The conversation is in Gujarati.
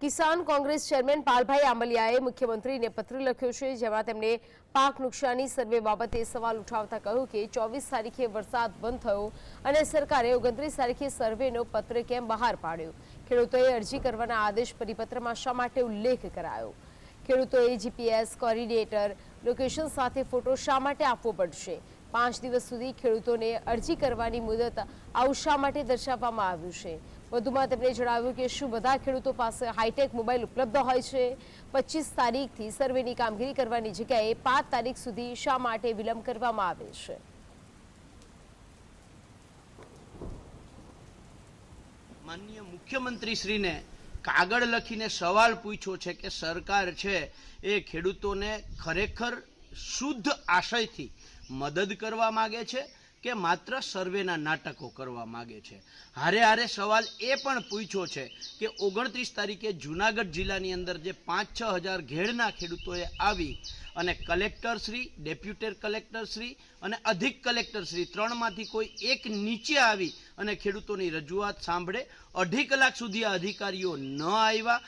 કિસાન કોંગ્રેસ ચેરમેન પાલભાઈ આંબલિયાએ મુખ્યમંત્રીને પત્ર લખ્યો છે, જેમાં તેમણે પાક નુકસાની સર્વે બાબતે સવાલ ઉઠાવતા કહ્યું કે ચોવીસ તારીખે વરસાદ બંધ થયો અને સરકારે ઓગણત્રીસ તારીખે સર્વેનો પત્ર કેમ બહાર પાડ્યો? ખેડૂતોએ અરજી કરવાના આદેશ પરિપત્રમાં શા માટે ઉલ્લેખ કરાયો? ખેડૂતોએ જીપીએસ, કોર્ડિનેટર, લોકેશન સાથે ફોટો શા માટે આપવો પડશે? પાંચ દિવસ સુધી ખેડૂતોને અરજી કરવાની મુદત આવું શા માટે દર્શાવવામાં આવ્યું છે? વધુમાં તેમણે જણાવ્યું કે શું બધા ખેડૂતો પાસે હાઈટેક મોબાઈલ ઉપલબ્ધ હોય છે? પચીસ તારીખથી સર્વેની કામગીરી કરવાની જગ્યાએ પાંચ તારીખ સુધી શા માટે વિલંબ કરવામાં આવે છે? માનનીય મુખ્યમંત્રીશ્રીને કાગળ લખીને સવાલ પૂછ્યો છે કે સરકાર છે એ ખેડૂતોને ખરેખર શુદ્ધ આશયથી મદદ કરવા માગે છે? કે માત્ર સર્વેના નાટકો કરવા માગે છે. હારે હારે સવાલ એ પણ પૂછ્યો છે કે ઓગણત્રીસ તારીખે જુનાગઢ જિલ્લાની અંદર જે પાંચ છ હજાર ઘેડના ખેડૂતોએ આવી અને કલેક્ટરશ્રી ડેપ્યુટેડ કલેક્ટરશ્રી અને અધિક કલેક્ટરશ્રી ત્રણમાંથી કોઈ એક નીચે આવી અને ખેડૂતોની રજૂઆત સાંભળે અઢી કલાક સુધી આ અધિકારીઓ ન આવ્યા